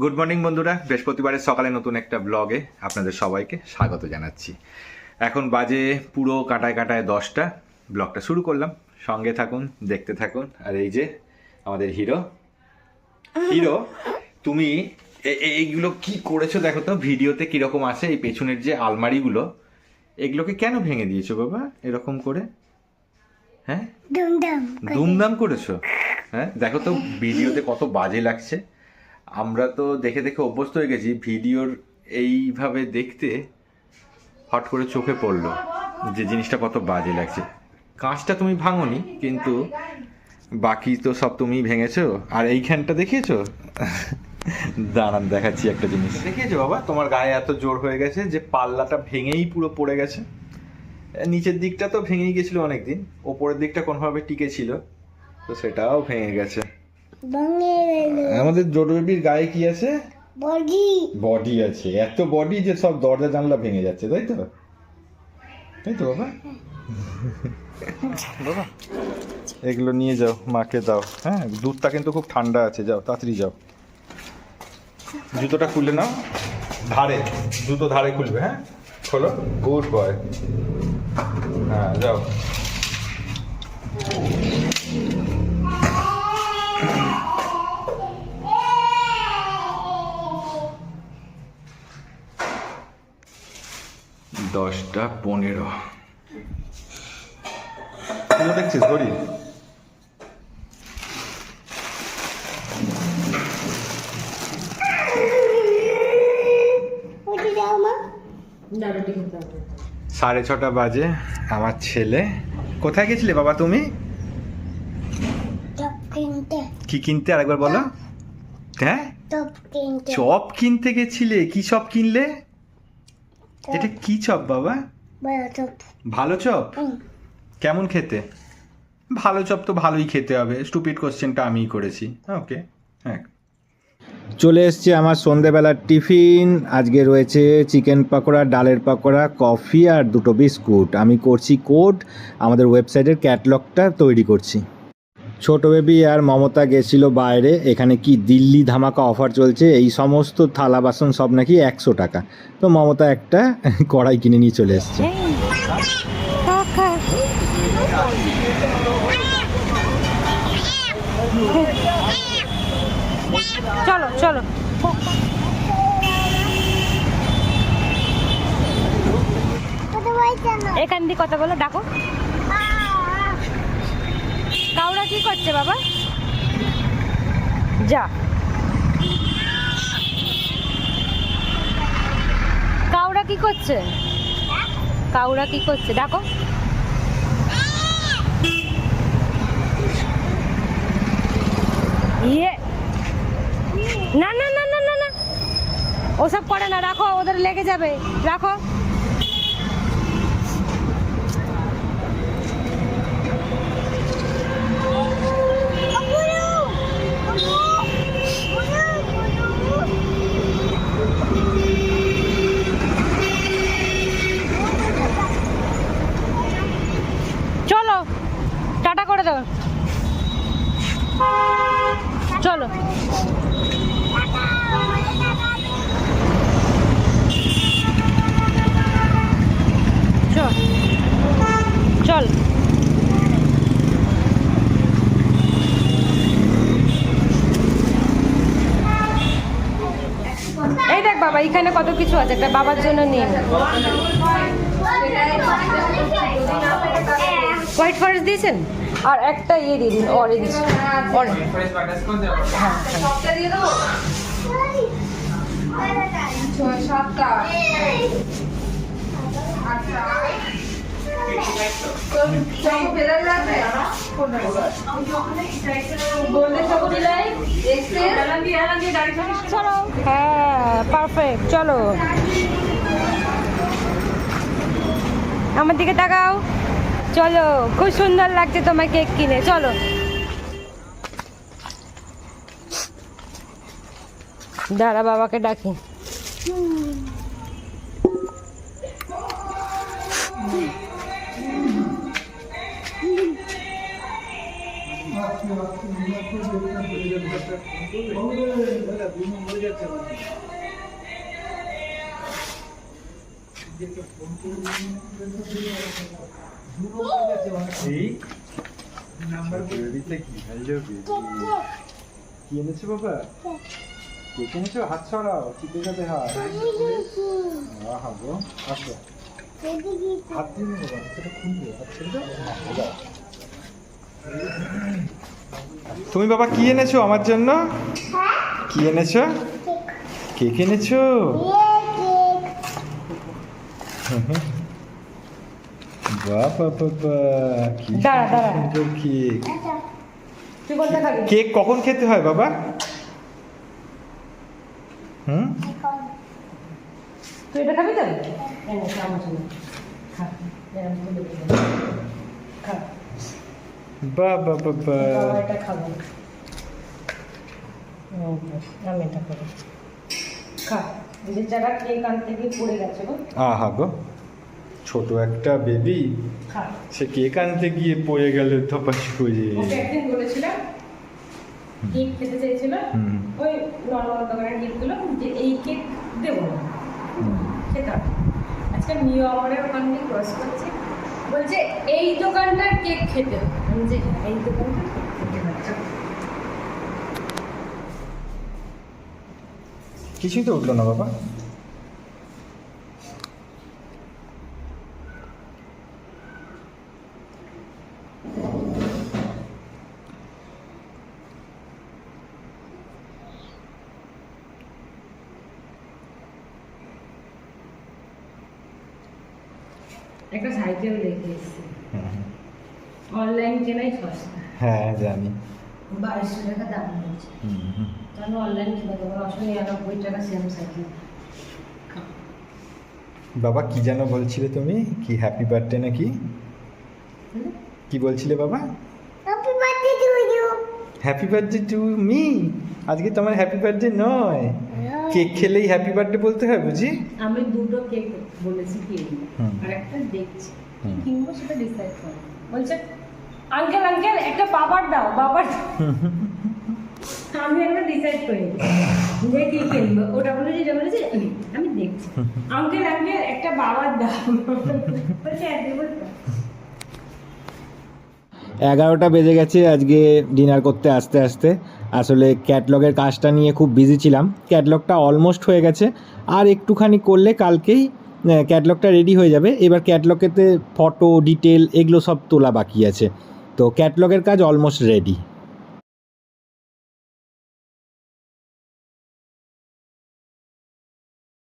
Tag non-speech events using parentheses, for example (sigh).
Good morning বন্ধুরা। বৃহস্পতিবারের সকালে নতুন একটা ব্লগে আপনাদের সবাইকে স্বাগত জানাচ্ছি। এখন বাজে পুরো কাটায় কাটায় দশটা। ব্লগটা শুরু করলাম। সঙ্গে থাকুন দেখতে থাকুন। আর এই যে আমাদের হিরো। হিরো তুমি এইগুলো কি করেছ দেখো তো? ভিডিওতে কীরকম আছে? এই পেছনের যে আলমারিগুলো এগুলোকে কেন ভেঙে দিয়েছ বাবা? এরকম করে? হ্যাঁ? দুমদাম করেছ? হ্যাঁ? দেখো তো ভিডিওতে কত বাজে লাগছে। আমরা তো দেখে দেখে অভ্যস্ত হয়ে গেছি, ভিডিওর এইভাবে দেখতে হট করে চোখে পড়ল যে জিনিসটা কত বাজে লাগছে। কাঁচটা তুমি ভাঙনি, কিন্তু বাকি তো সব তুমি ভেঙেছো, আর এইখানটা দেখিয়েছো? দাঁড়ান, দেখাচ্ছি একটা জিনিস। দেখিয়েছো বাবা, তোমার গায়ে এত জোর হয়ে গেছে যে পাল্লাটা ভেঙেই পুরো পড়ে গেছে। নিচের দিকটা তো ভেঙেই গেছিল অনেকদিন, ওপরের দিকটা কোনোভাবে টিকে ছিল, তো সেটাও ভেঙে গেছে। আমাদের জোটো বেবির গায়ে কি আছে? বডি। বডি আছে। এত বডি যে সব দরজা জানলা ভেঙে যাচ্ছে তাই তো? তাই তো বাবা? (laughs) বাবা এগুলো নিয়ে যাও মাকে দাও। হ্যাঁ দুধটা কিন্তু খুব ঠান্ডা আছে যাও তাড়াতাড়ি যাও। জুতোটা খুলে নাও। ধারে জুতো ধারে খুলবে হ্যাঁ? খোলো। Good boy. হ্যাঁ যাও। দশটা পনেরো। দেখছিস মা। সাড়ে ছটা বাজে আমার ছেলে। কোথায় গেছিলে বাবা তুমি? কি কিনতে? আরেকবার বলো। হ্যাঁ? চপ কিনতে। গেছিলে? কি সব কিনলে? এটা কি চপ বাবা? ভালো চপ। কেমন খেতে? ভালো চপ তো ভালোই খেতে হবে। স্টুপিড কোশ্চেনটা আমিই করেছি। ওকে হ্যাঁ। চলে এসছে আমার সন্ধেবেলার টিফিন। আজকে রয়েছে চিকেন পাকোড়া ডালের পাকোড়া কফি আর দুটো বিস্কুট। আমি করছি কোড। আমাদের ওয়েবসাইটের ক্যাটলগটা তৈরি করছি। ছোট বেবি আর মমতা গেছিল বাইরে। এখানে কি দিল্লি ধামাকা অফার চলছে? এই সমস্ত থালা বাসন সব নাকি একশো টাকা। তো মমতা একটা কড়াই কিনে নিয়ে চলে এসছে। এখান দিয়ে কথা বলো, ডাকো। কাউরা কি করছে বাবা? যা। কাউরা কি করছে? কাউরা কি করছে? ডাকো। ইয়ে। না না না না না না। ওসব করে না রাখো ওদের লেগে যাবে। রাখো চলো টাটা করে দাও চলো চল চল এই দেখ বাবা এখানে কত কিছু আছে একটা বাবার জন্য নিন হোয়াইট ফরেস্ট দিয়েছেন? আর একটা ইয়ে দিয়ে দিন অরেঞ্জ অরেঞ্জ হ্যাঁ হ্যাঁ। চলো হ্যাঁ পারফেক্ট চলো আমার দিকে তাকাও চলো খুব সুন্দর লাগছে তোমার কেক কিনে চলো দাঁড়া বাবাকে ডাকি। কি এনেছো বাবা কে কিনেছো হাত ছড়াও চিপে যাবে হাত আহা গো আসো হাত দিয়ে নেব বাবা সেটা খুলবে হাত ছেড়ে দাও তুমি বাবা কি এনেছো আমার জন্য? কি এনেছো? কেক এনেছো? বাবা বাবা কি দাঁড়া, দাঁড়া। কেক। তুই কোনটা খাবি কেক কখন খেতে হয় বাবা? হুম? তুই এটা খাবি তো? খা খা। খা। বাবা বাবা বাবা এটা খাব। আমি এটা খাব খা জায়গা কেক আনতে গিয়ে পড়ে গেছে গো। আহা গো ছোট একটা বেবি সে কেক আনতে গিয়ে পড়ে গেল ধপাস করে। ওকে একদিন বলেছিলাম কেক খেতে চাইছিল। ওই নর্মাল দোকানের কেকগুলো যে এই কেক দেবো না। খেতাম। আজকে নিউ আমাদের ওখান দিয়ে ক্রস করছে। বলছে এই দোকানটার কেক খেতে হবে। আমি যে হ্যাঁ, এই দোকানটার কেক খেতে হবে চল। কিছুই তো উঠল না বাবা একটা সাইকেল দেখে এসেছি অনলাইন কেনাই সস্তা। হ্যাঁ জানি। বাইশশো টাকা দাম তাহলে অনলাইন কিনে দেবো নশো নিরানব্বই টাকা সেম সাইকেল বাবা কি যেন বলছিলে তুমি? কি হ্যাপি বার্থডে নাকি? কি বলছিলে বাবা? Happy birthday to you happy birthday to me আজকে তোমার হ্যাপি বার্থডে নয়। কেক খেলেই হ্যাপি বার্থডে বলতে হয় বুঝি? আমি দুটো কেক বলেছি কি আর একটা দেখছি। কিনবো সেটা ডিসাইড করো। বলছে আঙ্কেল আঙ্কেল একটা বাবার দাও বাবার আমি একটা ডিসাইড করি যে কি কিনবো ওটা বলেছি যেটা বলেছি আমি আমি দেখছি। আঙ্কেল আঙ্কেল একটা বাবার দাও। বলছে "হ্যাঁ, দেবো তো।" এগারোটা বেজে গেছে আজকে ডিনার করতে আসতে আসতে। আসলে ক্যাটলগের কাজটা নিয়ে খুব বিজি ছিলাম। ক্যাটলগটা অলমোস্ট হয়ে গেছে। আর একটুখানি করলে কালকেই ক্যাটলগটা রেডি হয়ে যাবে। এবার ক্যাটলগেতে ফটো ডিটেল এগুলো সব তোলা বাকি আছে। তো ক্যাটলগের কাজ অলমোস্ট রেডি